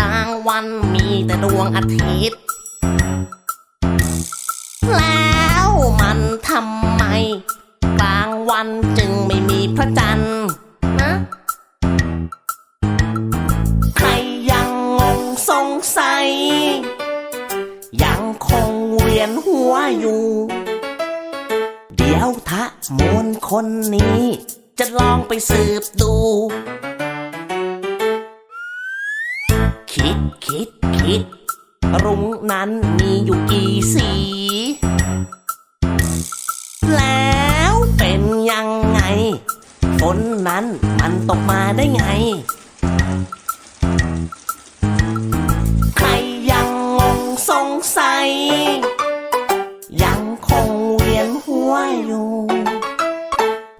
ลางวันมีแต่ดวงอาทิตย์ แล้วมันทำไม กลางวันจึงไม่มีพระจันทร์นะ ใครยังงงสงสัย ยังคงเวียนหัวอยู่ เดี๋ยวทะมวลคนนี้ จะลองไปสืบดู คิดคิดคิด รุ้งนั้นมีอยู่กี่สี แล้วเป็นยังไง ฝนนั้นมันตกมาได้ไง ใครยังงงสงสัย ยังคงเวียนหัวอยู่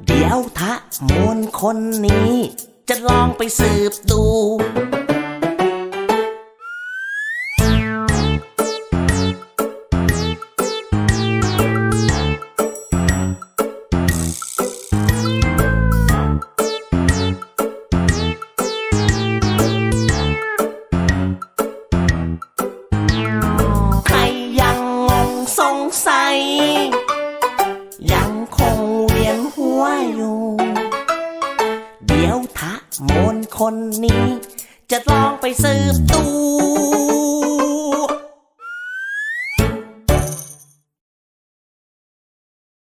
เดี๋ยวทะมวลคนนี้ จะลองไปสืบดู สงสัยยังคงเวียนหัวอยู่ เดี๋ยวทะมนคนนี้ จะลองไปสืบดู